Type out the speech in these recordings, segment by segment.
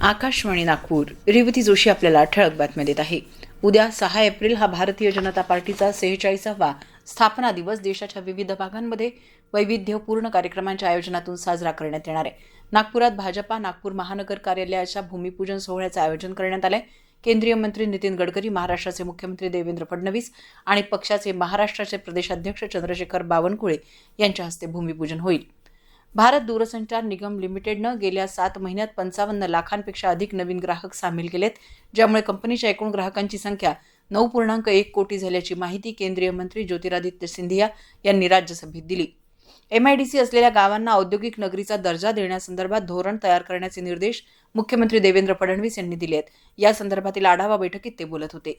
आकाशवाणी नागपूर. रेवती जोशी आपल्याला ठळक बातम्या देत आहे. उद्या सहा एप्रिल हा भारतीय जनता पार्टीचा सेहेचाळीसावा स्थापना दिवस. देशाच्या विविध भागांमध्ये वैविध्यपूर्ण कार्यक्रमांच्या आयोजनातून साजरा करण्यात येणार आहे. नागपुरात भाजपा नागपूर महानगर कार्यालयाच्या भूमिपूजन सोहळ्याचं आयोजन करण्यात आलंय. केंद्रीय मंत्री नितीन गडकरी महाराष्ट्राचे मुख्यमंत्री देवेंद्र फडणवीस आणि पक्षाचे महाराष्ट्राचे प्रदेशाध्यक्ष चंद्रशेखर बावनकुळे यांच्या हस्ते भूमिपूजन होईल. भारत दूरसंचार निगम लिमिटेडनं गेल्या सात महिन्यात पंचावन्न लाखांपेक्षा अधिक नवीन ग्राहक सामील केलेत ज्यामुळे कंपनीच्या एकूण ग्राहकांची संख्या नऊ पूर्णांक एक कोटी झाल्याची माहिती केंद्रीय मंत्री ज्योतिरादित्य सिंधिया यांनी राज्यसभेत दिली. एमआयडीसी असलेल्या गावांना औद्योगिक नगरीचा दर्जा देण्यासंदर्भात धोरण तयार करण्याचे निर्देश मुख्यमंत्री देवेंद्र फडणवीस यांनी दिले आहेत या संदर्भातील आढावा बैठकीत ते बोलत होते.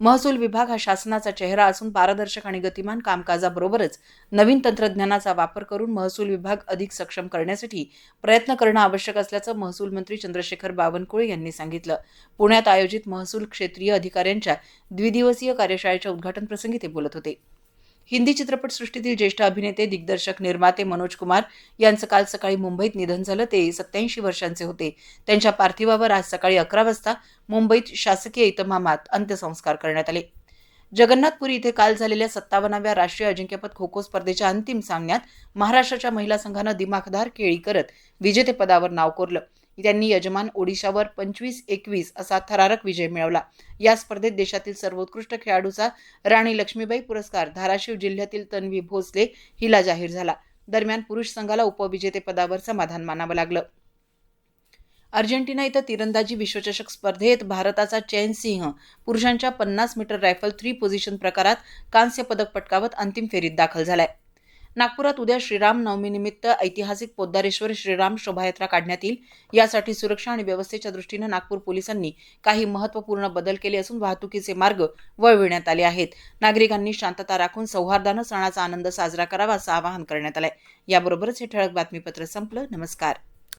महसूल विभाग हा शासनाचा चेहरा असून पारदर्शक आणि गतिमान कामकाजाबरोबरच नवीन तंत्रज्ञानाचा वापर करून महसूल विभाग अधिक सक्षम करण्यासाठी प्रयत्न करणं आवश्यक असल्याचं महसूल मंत्री चंद्रशेखर बावनकुळे यांनी सांगितलं. पुण्यात आयोजित महसूल क्षेत्रीय अधिकाऱ्यांच्या द्विदिवसीय कार्यशाळेच्या उद्घाटन प्रसंगी ते बोलत होते. हिंदी चित्रपटसृष्टीतील ज्येष्ठ अभिनेते दिग्दर्शक निर्माते मनोज कुमार यांचं काल सकाळी मुंबईत निधन झालं. ते सत्याऐंशी वर्षांचे होते. त्यांच्या पार्थिवावर आज सकाळी अकरा वाजता मुंबईत शासकीय इतमामात अंत्यसंस्कार करण्यात आले. जगन्नाथपुरी इथे काल झालेल्या सत्तावन्नाव्या राष्ट्रीय अजिंक्यपद खो खो स्पर्धेच्या अंतिम सामन्यात महाराष्ट्राच्या महिला संघानं दिमाखदार केळी करत विजेतेपदावर नाव कोरलं. त्यांनी यजमान ओडिशावर पंचवीस एकवीस असा थरारक विजय मिळवला. या स्पर्धेत देशातील सर्वोत्कृष्ट खेळाडूचा राणी लक्ष्मीबाई पुरस्कार धाराशिव जिल्ह्यातील तन्वी भोसले हिला जाहीर झाला. दरम्यान पुरुष संघाला उपविजेतेपदावर समाधान मानावं लागलं. अर्जेंटिना इथं तिरंदाजी विश्वचषक स्पर्धेत भारताचा चैन सिंह पुरुषांच्या पन्नास मीटर रायफल थ्री पोझिशन प्रकारात कांस्य पदक पटकावत अंतिम फेरीत दाखल झालाय. नागपुरात उद्या श्रीराम नवमीनिमित्त ऐतिहासिक पोद्दारेश्वर श्रीराम शोभायात्रा काढण्यात येईल. यासाठी सुरक्षा आणि व्यवस्थेच्या दृष्टीनं नागपूर पोलिसांनी काही महत्त्वपूर्ण बदल केले असून वाहतुकीचे मार्ग वळविण्यात आले आहेत. नागरिकांनी शांतता राखून सौहार्दानं सणाचा आनंद साजरा करावा असं आवाहन करण्यात आलंय. याबरोबरच हे ठळक बातमीपत्र संपलं. नमस्कार.